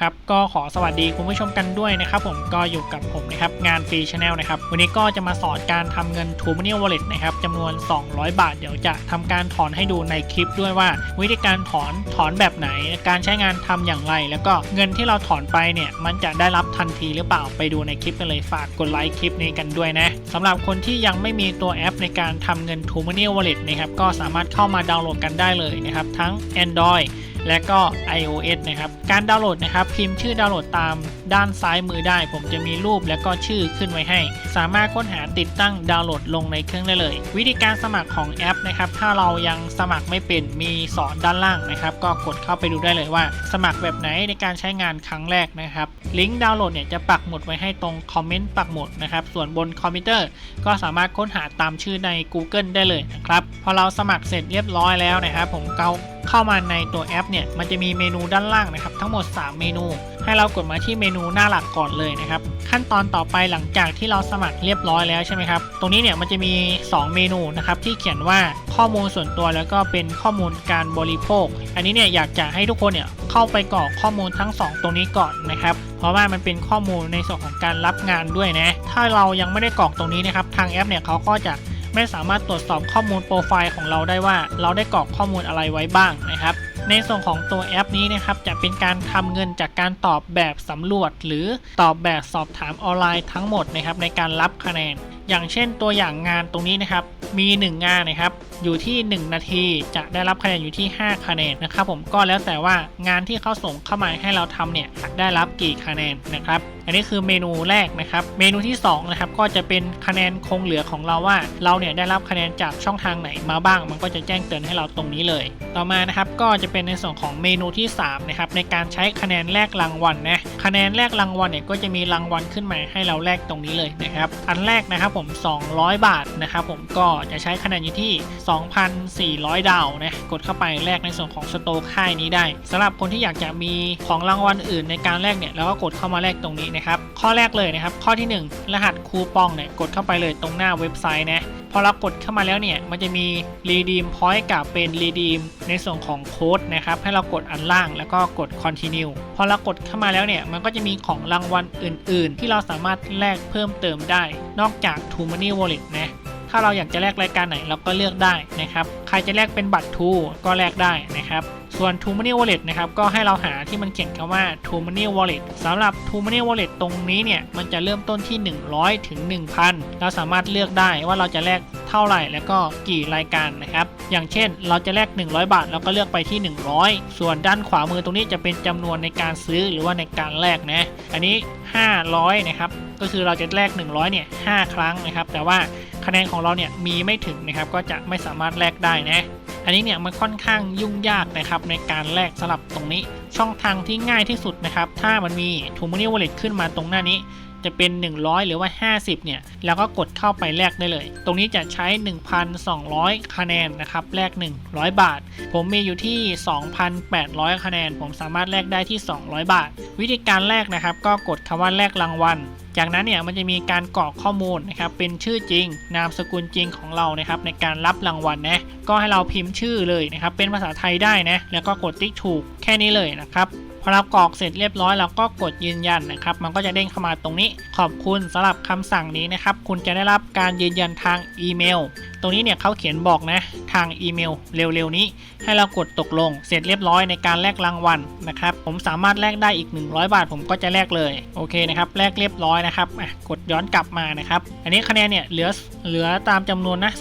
ครับก็ขอสวัสดีคุณผู้ชมกันด้วยนะครับผมก็อยู่กับผมนะครับงานฟรีชาแนลนะครับวันนี้ก็จะมาสอนการทำเงิน t o m o n e y Wallet นะครับจำนวน 200 บาท เดี๋ยวจะทำการถอนให้ดูในคลิปด้วยว่า วิธีการถอนถอนแบบไหน การใช้งานทำอย่างไร แล้วก็เงินที่เราถอนไปเนี่ยมันจะได้รับทันทีหรือเปล่าไปดูในคลิปกันเลยฝากกดไลค์คลิปนี้กันด้วยนะสำหรับคนที่ยังไม่มีตัวแอปในการทำเงิน t o m o n e y Wallet นะครับก็สามารถเข้ามาดาวน์โหลดกันได้เลยนะครับทั้ง Android และก็ iOS นะครับ การดาวน์โหลดนะครับพิมพ์ชื่อดาวน์โหลดตามด้านซ้ายมือได้ ผมจะมีรูปและก็ชื่อขึ้นไว้ให้ สามารถค้นหาติดตั้งดาวน์โหลดลงในเครื่องได้เลย วิธีการสมัครของแอปนะครับ ถ้าเรายังสมัครไม่เป็นมีสอนด้านล่างนะครับ ก็กดเข้าไปดูได้เลยว่า สมัครแบบไหนในการใช้งานครั้งแรกนะครับ ลิงก์ดาวน์โหลดเนี่ยจะปักหมุดไว้ให้ตรงคอมเมนต์ปักหมุดนะครับ ส่วนบนคอมพิวเตอร์ก็สามารถค้นหาตามชื่อใน Google ได้เลยนะครับ พอเราสมัครเสร็จเรียบร้อยแล้วนะครับ ผมเกา เข้ามาในตัวแอปเนี่ยมันจะมีเมนูด้านล่างนะครับ ทั้งหมด 3 เมนู ให้เรากดมาที่เมนูหน้าหลักก่อนเลยนะครับ ขั้นตอนต่อไปหลังจากที่เราสมัครเรียบร้อยแล้วใช่ไหมครับ ตรงนี้เนี่ยมันจะมี 2 เมนูนะครับที่เขียนว่าข้อมูลส่วนตัวแล้วก็เป็นข้อมูลการบริโภค อันนี้เนี่ยอยากจะให้ทุกคนเนี่ยเข้าไปกรอกข้อมูลทั้ง 2 ตรงนี้ก่อนนะครับ เพราะว่ามันเป็นข้อมูลในส่วนของการรับงานด้วยนะ ถ้าเรายังไม่ได้กรอกตรงนี้นะครับทางแอปเนี่ยเขาก็จะ ไม่สามารถตรวจสอบข้อมูลโปรไฟล์ของเราได้ว่า เราได้กรอกข้อมูลอะไรไว้บ้างนะครับ ในส่วนของตัวแอปนี้นะครับจะเป็นการทำเงินจากการตอบแบบสำรวจ หรือตอบแบบสอบถามออนไลน์ทั้งหมดนะครับในการรับคะแนน อย่างเช่นตัวอย่างงานตรงนี้นะครับมี 1 งานนะครับอยู่ที่ 1 นาทีจะได้รับคะแนนอยู่ที่ 5 คะแนนนะครับผมก็แล้วแต่ว่างานที่เขาส่งเข้ามาให้เราทำเนี่ยได้รับกี่คะแนนนะครับอันนี้คือเมนูแรกนะครับ เมนูที่2นะครับก็จะเป็นคะแนนคงเหลือของเราว่า เราเนี่ยได้รับคะแนนจากช่องทางไหนมาบ้าง มันก็จะแจ้งเตือนให้เราตรงนี้เลย ต่อมานะครับก็จะเป็นในส่วนของเมนูที่3นะครับในการใช้คะแนนแลกรางวัลนะคะแนนแลกรางวัลเนี่ยก็จะมีรางวัลขึ้นมาให้เราแลกตรงนี้เลยนะครับ อันแรกนะครับผม 200 บาทนะครับผมก็จะใช้คะแนนอยู่ที่2,400 ดาวนะกดเข้าไปแลกในส่วนของสโตร์ค่ายนี้ได้สำหรับคนที่อยากจะมีของรางวัลอื่นในการแลกเนี่ยแล้วก็กดเข้ามาแลกตรงนี้นะครับข้อแรกเลยนะครับข้อที่ 1 รหัสคูปองเนี่ยกดเข้าไปเลยตรงหน้าเว็บไซต์นะพอเรากดเข้ามาแล้วเนี่ยมันจะมี redeem point กับเป็น redeem ในส่วนของโค้ดนะครับให้เรากดอันล่างแล้วก็กด continue พอเรากดเข้ามาแล้วเนี่ยมันก็จะมีของรางวัลอื่น ๆ ที่เราสามารถแลกเพิ่มเติมได้ นอกจาก t o Money Wallet นะ ถ้าเราอยากจะแลกรายการไหนเราก็เลือกได้นะครับ ใครจะแลกเป็นบัตรทูก็แลกได้นะครับ ส่วน t o Money Wallet นะครับก็ให้เราหาที่มันเขียนคำว่า t o Money Wallet สำหรับ t o Money Wallet ตรงนี้เนี่ยมันจะเริ่มต้นที่ 100 ถึง 1,000 เราสามารถเลือกได้ว่าเราจะแลกเท่าไหร่แล้วก็กี่รายการนะครับอย่างเช่นเราจะแลก 100 บาทเราก็เลือกไปที่ 100 ส่วนด้านขวามือตรงนี้จะเป็นจำนวนในการซื้อหรือว่าในการแลกนะอันนี้ 500 นะครับก็คือเราจะแลก 100 เนี่ย 5 ครั้งนะครับ แต่ว่าคะแนนของเราเนี่ยมีไม่ถึงนะครับก็จะไม่สามารถแลกได้นะ อันนี้เนี่ยมันค่อนข้างยุ่งยากนะครับในการแลกสลับตรงนี้ ช่องทางที่ง่ายที่สุดนะครับ ถ้ามันมี t o Money Wallet ขึ้นมาตรงหน้านี้ จะเป็น 100 หรือว่า 50 เนี่ยแล้วก็กดเข้าไปแลกได้เลย ตรงนี้จะใช้ 1,200 คะแนนนะครับแลก 100 บาท ผมมีอยู่ที่ 2,800 คะแนน ผมสามารถแลกได้ที่ 200 บาท วิธีการแลกนะครับ ก็กดคำว่าแลกรางวัลจากนั้นเนี่ยมันจะมีการกรอกข้อมูลนะครับเป็นชื่อจริง นามสกุลจริงของเรานะครับในการรับรางวัลนะก็ให้เราพิมพ์ชื่อเลยนะครับเป็นภาษาไทยได้นะแล้วก็กดติ๊กถูกแค่นี้เลยนะครับ พอเรากรอกเสร็จเรียบร้อยเราก็กดยืนยันนะครับ มันก็จะเด้งเข้ามาตรงนี้ ขอบคุณสำหรับคำสั่งนี้นะครับ คุณจะได้รับการยืนยันทางอีเมล รงนี้เนี่ยเขาเขียนบอกนะทางอีเมลเร็วๆนี้ ให้เรากดตกลง เสร็จเรียบร้อยในการแลกรางวัลนะครับผมสามารถแลกได้อีก 100 บาท ผมก็จะแลกเลยโอเคนะครับแลกเรียบร้อยนะครับกดย้อนกลับมานะครับอันนี้คะแนนเนี่ยเหลือเหลือตามจำนวนนะ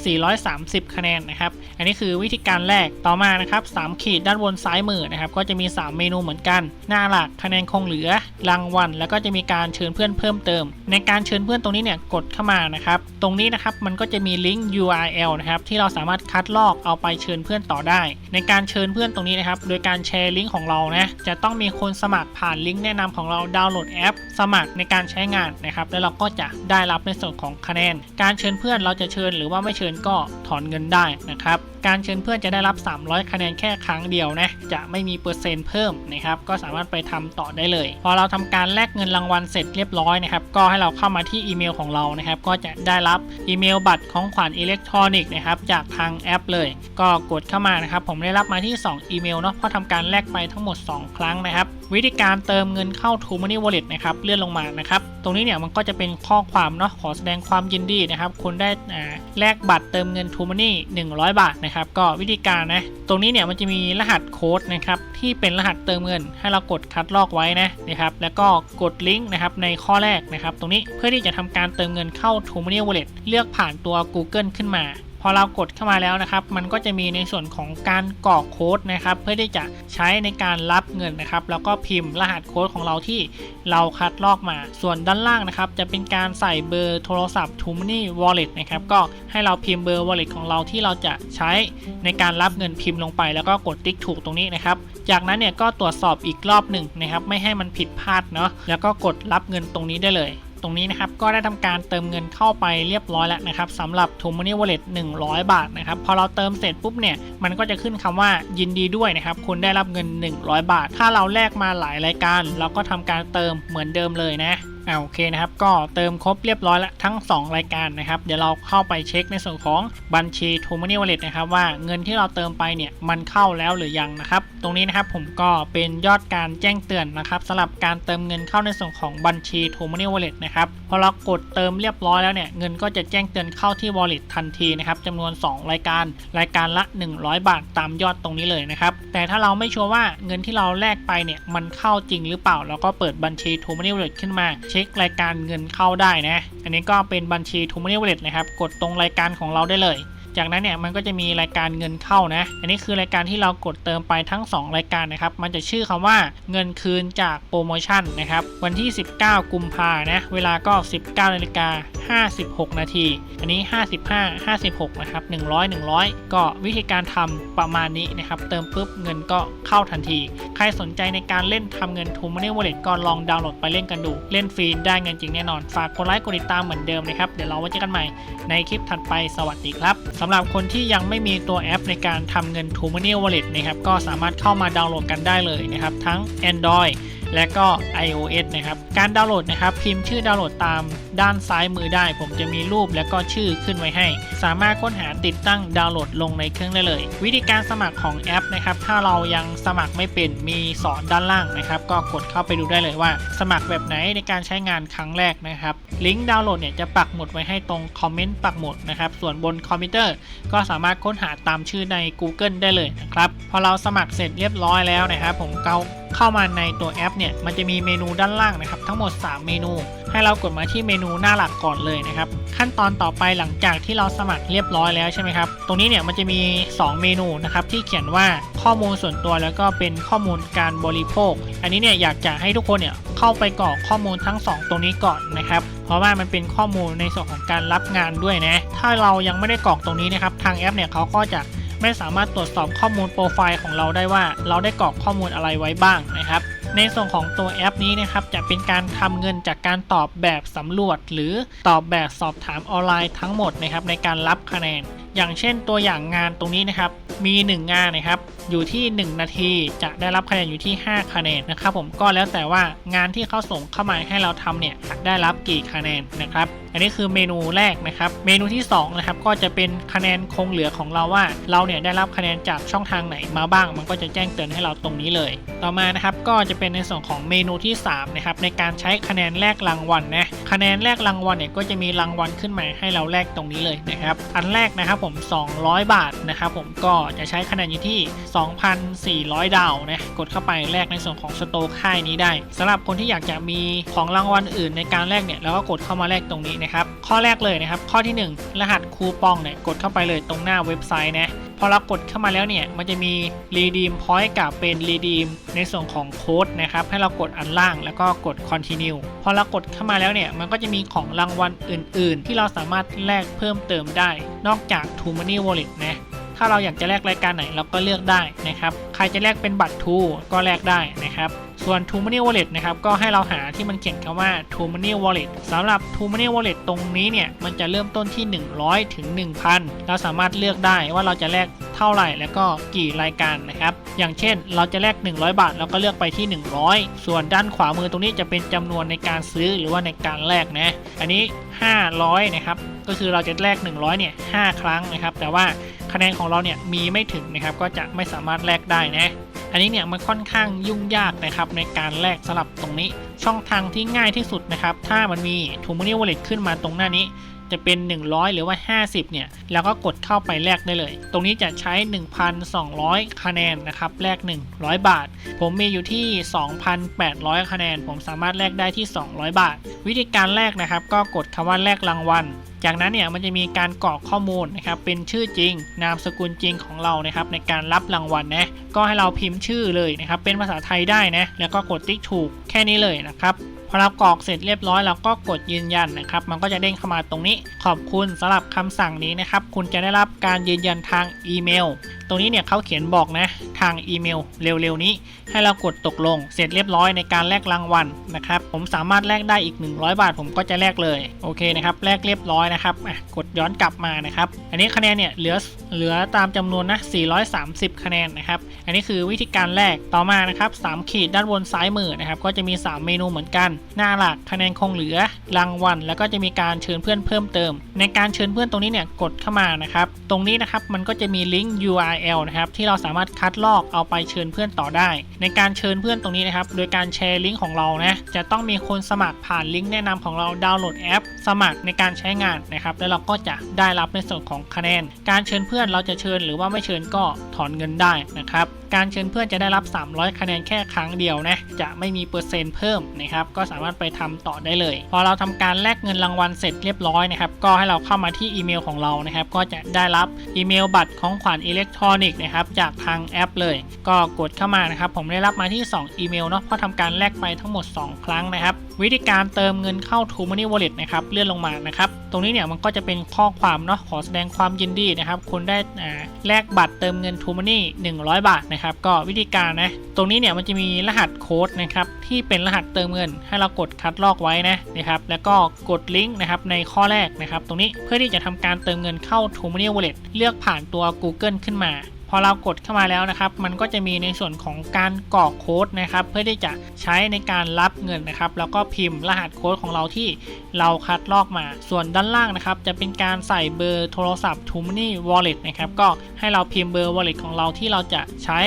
430 คะแนนนะครับอันนี้คือวิธีการแลกต่อมานะครับ3ขีดด้านบนซ้ายมือนะครับก็จะมี 3 เมนูเหมือนกัน หน้าหลักคะแนนคงเหลือรางวัลแล้วก็จะมีการเชิญเพื่อนเพิ่มเติม ในการเชิญเพื่อนตรงนี้เนี่ยกดเข้ามานะครับตรงนี้นะครับมันก็จะมีลิงก์ URL นะครับที่เราสามารถคัดลอกเอาไปเชิญเพื่อนต่อได้ ในการเชิญเพื่อนตรงนี้นะครับ โดยการแชร์ลิงก์ของเรานะจะต้องมีคนสมัครผ่านลิงก์แนะนำของเราดาวน์โหลดแอป สมัครในการใช้งานนะครับแล้วเราก็จะได้รับในส่วนของคะแนน การเชิญเพื่อนเราจะเชิญหรือว่าไม่เชิญก็ถอนเงินได้นะครับการเชิญเพื่อนจะได้รับ 300 คะแนนแค่ครั้งเดียวนะ จะไม่มีเปอร์เซ็นต์เพิ่มนะครับ ก็สามารถไปทำต่อได้เลย พอเราทำการแลกเงินรางวัลเสร็จเรียบร้อยนะครับ ก็ให้เราเข้ามาที่อีเมลของเรานะครับ ก็จะได้รับอีเมลบัตรของขวัญอิเล็กทรอนิกส์นะครับจากทางแอปเลย ก็กดเข้ามานะครับผมได้รับมาที่ 2 อีเมลเนาะเพราะทำการแลกไปทั้งหมด 2 ครั้งนะครับ วิธีการเติมเงินเข้า True Money Wallet นะครับเลื่อนลงมานะครับตรงนี้เนี่ยมันก็จะเป็นข้อความเนาะขอแสดงความยินดีนะครับคุณได้แลกบัตรเติมเงิน True Money 100 บาทนะครับก็วิธีการนะตรงนี้เนี่ยมันจะมีรหัสโค้ดนะครับที่เป็นรหัสเติมเงิน ให้เรากดคัดลอกไว้นะนะครับแล้วก็กดลิงก์นะครับในข้อแรกนะครับตรงนี้เพื่อที่จะทำการเติมเงินเข้า True Money Wallet เลือกผ่านตัว Google ขึ้นมา อเรากดเข้ามาแล้วนะครับ มันก็จะมีในส่วนของการกรอกโค้ดนะครับ เพื่อที่จะใช้ในการรับเงินนะครับ แล้วก็พิมพ์รหัสโค้ดของเราที่เราคัดลอกมา ส่วนด้านล่างนะครับ จะเป็นการใส่เบอร์โทรศัพท์ t o m o n y Wallet นะครับ ก็ให้เราพิมพ์เบอร์ Wallet ของเราที่เราจะใช้ในการรับเงินพิมพ์ลงไป แล้วก็กดติ๊กถูกตรงนี้นะครับ จากนั้นเนี่ยก็ตรวจสอบอีกรอบหนึ่งนะครับ ไม่ให้มันผิดพลาดเนาะ แล้วก็กดรับเงินตรงนี้ได้เลยตรงนี้นะครับก็ได้ทำการเติมเงินเข้าไปเรียบร้อยแล้วนะครับสำหรับ t o m o n y Wallet 100 บาทนะครับพอเราเติมเสร็จปุ๊บเนี่ยมันก็จะขึ้นคำว่ายินดีด้วยนะครับคุณได้รับเงิน 100 บาท ถ้าเราแลกมาหลายรายการ เราก็ทำการเติมเหมือนเดิมเลยนะ อ่าโอเคนะครับก็เติมครบเรียบร้อยแล้วทั้ง 2 รายการนะครับ เดี๋ยวเราเข้าไปเช็คในส่วนของบัญชี t o m o n y Wallet นะครับว่าเงินที่เราเติมไปเนี่ยมันเข้าแล้วหรือยังนะครับ ตรงนี้นะครับผมก็เป็นยอดการแจ้งเตือนนะครับสำหรับการเติมเงินเข้าในส่วนของบัญชี t o m o n y Wallet นะครับพอเรากดเติมเรียบร้อยแล้วเนี่ยเงินก็จะแจ้งเตือนเข้าที่ Wallet ทันทีนะครับจำนวน 2 รายการ รายการละ 100 บาทตามยอดตรงนี้เลยนะครับแต่ถ้าเราไม่ชัวร์ว่าเงินที่เราแลกไปเนี่ยมันเข้าจริงหรือเปล่าเราก็เปิดบัญชี t o m o n y Wallet ขึ้นมาเช็ครายการเงินเข้าได้นะ อันนี้ก็เป็นบัญชี t o m o n y Wallet นะครับ กดตรงรายการของเราได้เลย จากนั้นเนี่ยมันก็จะมีรายการเงินเข้านะ อันนี้คือรายการที่เรากดเติมไปทั้ง 2 รายการนะครับ มันจะชื่อคำว่าเงินคืนจากโปรโมชั่นนะครับ วันที่ 19 กุมภานะ เวลาก็ 19นาฬิกา56 นาที อันนี้ 55 56 นะครับ 100 100 ก็วิธีการทำประมาณนี้นะครับ เติมปุ๊บเงินก็เข้าทันที ใครสนใจในการเล่นทำเงิน t o m o n y Wallet ก็ลองดาวน์โหลดไปเล่นกันดู เล่นฟรีได้เงินจริงแน่นอน ฝากกดไลค์กดติดตามเหมือนเดิมนะครับ เดี๋ยวเราไว้เจอกันใหม่ในคลิปถัดไป สวัสดีครับำหรับคนที่ยังไม่มีตัวแอปในการทำเงิน t o m o n y Wallet นะครับก็สามารถเข้ามาดาวน์โหลดกันได้เลยนะครับ ทั้ง Android และก็ iOS นะครับ การดาวน์โหลดนะครับ พิมพ์ชื่อดาวน์โหลดตามด้านซ้ายมือได้ ผมจะมีรูปและก็ชื่อขึ้นไว้ให้ สามารถค้นหาติดตั้งดาวน์โหลดลงในเครื่องได้เลย วิธีการสมัครของแอปนะครับ ถ้าเรายังสมัครไม่เป็นมีสอนด้านล่างนะครับ ก็กดเข้าไปดูได้เลยว่า สมัครแบบไหนในการใช้งานครั้งแรกนะครับ ลิงก์ดาวน์โหลดเนี่ยจะปักหมุดไว้ให้ตรงคอมเมนต์ปักหมุดนะครับ ส่วนบนคอมพิวเตอร์ ก็สามารถค้นหาตามชื่อใน Google ได้เลยนะครับ พอเราสมัครเสร็จเรียบร้อยแล้วนะครับ ผมเกา เข้ามาในตัวแอปเนี่ยมันจะมีเมนูด้านล่างนะครับ ทั้งหมด 3 เมนู ให้เรากดมาที่เมนูหน้าหลักก่อนเลยนะครับ ขั้นตอนต่อไปหลังจากที่เราสมัครเรียบร้อยแล้วใช่ไหมครับ ตรงนี้เนี่ยมันจะมี 2 เมนูนะครับที่เขียนว่าข้อมูลส่วนตัวแล้วก็เป็นข้อมูลการบริโภค อันนี้เนี่ยอยากจะให้ทุกคนเนี่ยเข้าไปกรอกข้อมูลทั้ง 2 ตรงนี้ก่อนนะครับเพราะว่ามันเป็นข้อมูลในส่วนของการรับงานด้วยนะ ถ้าเรายังไม่ได้กรอกตรงนี้นะครับ ทางแอปเนี่ยเขาก็จะ ไม่สามารถตรวจสอบข้อมูลโปรไฟล์ของเราได้ว่า เราได้กรอกข้อมูลอะไรไว้บ้างนะครับ ในส่วนของตัวแอปนี้นะครับจะเป็นการทำเงินจากการตอบแบบสำรวจ หรือตอบแบบสอบถามออนไลน์ทั้งหมดนะครับในการรับคะแนน อย่างเช่นตัวอย่างงานตรงนี้นะครับมี 1 งานนะครับ อยู่ที่ 1 นาทีจะได้รับคะแนนอยู่ที่ 5 คะแนนนะครับผมก็แล้วแต่ว่างานที่เขาส่งเข้ามาให้เราทำเนี่ยได้รับกี่คะแนนนะครับ อันนี้คือเมนูแรกนะครับ เมนูที่2นะครับก็จะเป็นคะแนนคงเหลือของเราว่า เราเนี่ยได้รับคะแนนจากช่องทางไหนมาบ้าง มันก็จะแจ้งเตือนให้เราตรงนี้เลย ต่อมานะครับก็จะเป็นในส่วนของเมนูที่3นะครับในการใช้คะแนนแลกรางวัลนะคะแนนแลกรางวัลเนี่ยก็จะมีรางวัลขึ้นมาให้เราแลกตรงนี้เลยนะครับ อันแรกนะครับผม 200 บาทนะครับผมก็จะใช้คะแนนอยู่ที่2,400 ดาวนะกดเข้าไปแลกในส่วนของสโตร์ค่ายนี้ได้สำหรับคนที่อยากจะมีของรางวัลอื่นในการแลกเนี่ยแล้วก็กดเข้ามาแลกตรงนี้นะครับข้อแรกเลยนะครับข้อที่ 1 รหัสคูปองเนี่ยกดเข้าไปเลยตรงหน้าเว็บไซต์นะพอเรากดเข้ามาแล้วเนี่ยมันจะมี redeem point กับเป็น redeem ในส่วนของโค้ดนะครับให้เรากดอันล่างแล้วก็กด continue พอเรากดเข้ามาแล้วเนี่ยมันก็จะมีของรางวัลอื่น ๆ ที่เราสามารถแลกเพิ่มเติมได้ นอกจาก t o m o n y Wallet นะ ถ้าเราอยากจะแลกรายการไหนเราก็เลือกได้นะครับ ใครจะแลกเป็นบัตรทูก็แลกได้นะครับ ส่วน t o m o n y Wallet นะครับก็ให้เราหาที่มันเขียนคำว่า t o m o n y Wallet สำหรับ t o m o n y Wallet ตรงนี้เนี่ยมันจะเริ่มต้นที่ 100 ถึง 1,000 เราสามารถเลือกได้ว่าเราจะแลกเท่าไหร่แล้วก็กี่รายการนะครับ อย่างเช่นเราจะแลก 100 บาทเราก็เลือกไปที่ 100 ส่วนด้านขวามือตรงนี้จะเป็นจำนวนในการซื้อหรือว่าในการแลกนะอันนี้ 500 นะครับก็คือเราจะแลก 100 เนี่ย 5 ครั้งนะครับ แต่ว่าคะแนนของเราเนี่ยมีไม่ถึงนะครับก็จะไม่สามารถแลกได้นะ อันนี้เนี่ยมันค่อนข้างยุ่งยากนะครับในการแลกสลับตรงนี้ ช่องทางที่ง่ายที่สุดนะครับ ถ้ามันมี t o m o n e y Wallet ขึ้นมาตรงหน้านี้ จะเป็น 100 หรือว่า 50 เนี่ยแล้วก็กดเข้าไปแลกได้เลย ตรงนี้จะใช้ 1,200 คะแนนนะครับแลก 100 บาท ผมมีอยู่ที่ 2,800 คะแนน ผมสามารถแลกได้ที่ 200 บาท วิธีการแลกนะครับ ก็กดคำว่าแลกรางวัลจากนั้นเนี่ยมันจะมีการกรอกข้อมูลนะครับเป็นชื่อจริง นามสกุลจริงของเรานะครับในการรับรางวัลนะก็ให้เราพิมพ์ชื่อเลยนะครับเป็นภาษาไทยได้นะแล้วก็กดติ๊กถูกแค่นี้เลยนะครับ อเรากรอกเสร็จเรียบร้อยเราก็กดยืนยันนะครับ มันก็จะเด้งเข้ามาตรงนี้ ขอบคุณสำหรับคำสั่งนี้นะครับ คุณจะได้รับการยืนยันทางอีเมล ตรงนี้เนี่ยเขาเขียนบอกนะทางอีเมลเร็วๆนี้ ให้เรากดตกลง เสร็จเรียบร้อยในการแลกรางวัลนะครับ ผมสามารถแลกได้อีก 100 บาท ผมก็จะแลกเลย โอเคนะครับ แลกเรียบร้อยนะครับกดย้อนกลับมานะครับ อันนี้คะแนนเนี่ยเหลือเหลือตามจำนวนนะ 430 คะแนนนะครับ อันนี้คือวิธีการแลก ต่อมานะครับ 3 ขีดด้านบนซ้ายมือนะครับ ก็จะมี 3 เมนูเหมือนกันหน้าหลักคะแนนคงเหลือรางวัลแล้วก็จะมีการเชิญเพื่อนเพิ่มเติม ในการเชิญเพื่อนตรงนี้เนี่ยกดเข้ามานะครับตรงนี้นะครับมันก็จะมีลิงก์ URL นะครับที่เราสามารถคัดลอกเอาไปเชิญเพื่อนต่อได้ ในการเชิญเพื่อนตรงนี้นะครับโดยการแชร์ลิงก์ของเรานะจะต้องมีคนสมัครผ่านลิงก์แนะนำของเราดาวน์โหลดแอป สมัครในการใช้งานนะครับแล้วเราก็จะได้รับในส่วนของคะแนน การเชิญเพื่อนเราจะเชิญหรือว่าไม่เชิญก็ถอนเงินได้นะครับการเชิญเพื่อนจะได้รับ 300 คะแนนแค่ครั้งเดียวนะจะไม่มีเปอร์เซ็นต์เพิ่มนะครับก็สามารถไปทำต่อได้เลย พอเราทำการแลกเงินรางวัลเสร็จเรียบร้อยนะครับก็ให้เราเข้ามาที่อีเมลของเรานะครับก็จะได้รับอีเมลบัตรของขวัญอิเล็กทรอนิกส์นะครับจากทางแอปเลย ก็กดเข้ามานะครับผมได้รับมาที่ 2 อีเมลเนาะเพราะทำการแลกไปทั้งหมด 2 ครั้งนะครับ วิธีการเติมเงินเข้า t o Money Wallet นะครับเลื่อนลงมานะครับ ตรงนี้เนี่ยมันก็จะเป็นข้อความเนาะขอแสดงความยินดีนะครับ คุณได้แลกบัตรเติมเงิน t o Money 100 บาทนะครับ ก็วิธีการนะตรงนี้เนี่ยมันจะมีรหัสโค้ดนะครับที่เป็นรหัสเติมเงิน ให้เรากดคัดลอกไว้นะนะครับ แล้วก็กดลิงก์นะครับในข้อแรกนะครับ ตรงนี้เพื่อที่จะทำการเติมเงินเข้า t o Money Wallet เลือกผ่านตัว Google ขึ้นมา อเรากดเข้ามาแล้วนะครับ มันก็จะมีในส่วนของการกรอกโค้ดนะครับ เพื่อที่จะใช้ในการรับเงินนะครับ แล้วก็พิมพ์รหัสโค้ดของเราที่เราคัดลอกมา ส่วนด้านล่างนะครับ จะเป็นการใส่เบอร์โทรศัพท์ t o m o n y Wallet นะครับ ก็ให้เราพิมพ์เบอร์ Wallet ของเราที่เราจะใช้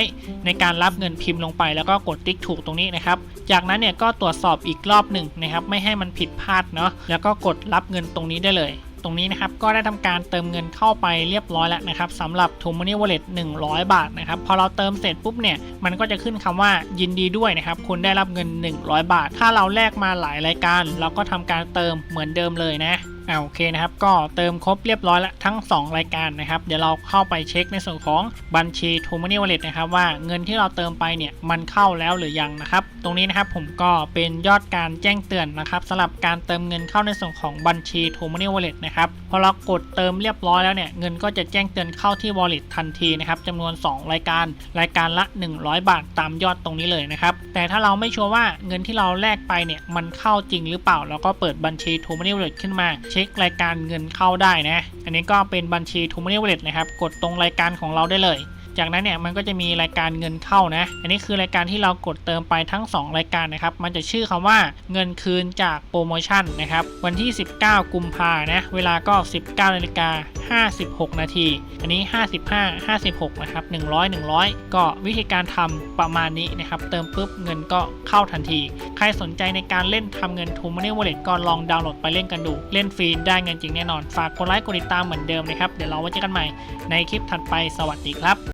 ในการรับเงินพิมพ์ลงไป แล้วก็กดติ๊กถูกตรงนี้นะครับ จากนั้นเนี่ยก็ตรวจสอบอีกรอบหนึ่งนะครับ ไม่ให้มันผิดพลาดเนาะ แล้วก็กดรับเงินตรงนี้ได้เลย ตรงนี้นะครับก็ได้ทำการเติมเงินเข้าไปเรียบร้อยแล้วนะครับสำหรับ t o m o n y Wallet 100 บาทนะครับพอเราเติมเสร็จปุ๊บเนี่ยมันก็จะขึ้นคำว่ายินดีด้วยนะครับคุณได้รับเงิน 100 บาท ถ้าเราแลกมาหลายรายการ เราก็ทำการเติมเหมือนเดิมเลยนะ อ่าโอเคนะครับ ก็เติมครบเรียบร้อยแล้วทั้ง 2 รายการนะครับ เดี๋ยวเราเข้าไปเช็คในส่วนของบัญชี t o m o n y Wallet นะครับว่าเงินที่เราเติมไปเนี่ยมันเข้าแล้วหรือยังนะครับ ตรงนี้นะครับผมก็เป็นยอดการแจ้งเตือนนะครับสำหรับการเติมเงินเข้าในส่วนของบัญชี t o m o n y Wallet นะครับพอเรากดเติมเรียบร้อยแล้วเนี่ยเงินก็จะแจ้งเตือนเข้าที่ Wallet ทันทีนะครับจำนวน 2 รายการ รายการละ 100 บาทตามยอดตรงนี้เลยนะครับแต่ถ้าเราไม่ชัวร์ว่าเงินที่เราแลกไปเนี่ยมันเข้าจริงหรือเปล่าเราก็เปิดบัญชี t o m o n y Wallet ขึ้นมาเช็ครายการเงินเข้าได้นะ อันนี้ก็เป็นบัญชี t o m o n y Wallet นะครับ กดตรงรายการของเราได้เลย จากนั้นเนี่ยมันก็จะมีรายการเงินเข้านะ อันนี้คือรายการที่เรากดเติมไปทั้ง 2 รายการนะครับ มันจะชื่อคำว่าเงินคืนจากโปรโมชั่นนะครับ วันที่ 19 กุมภานะ เวลาก็ 19นาฬิกา56 นาที อันนี้ 55 56 นะครับ 100 100 ก็วิธีการทำประมาณนี้นะครับ เติมปุ๊บเงินก็เข้าทันที ใครสนใจในการเล่นทำเงิน t o m o n y Wallet ก็ลองดาวน์โหลดไปเล่นกันดู เล่นฟรีได้เงินจริงแน่นอน ฝากกดไลค์กดติดตามเหมือนเดิมนะครับ เดี๋ยวเราไว้เจอกันใหม่ในคลิปถัดไป สวัสดีครับ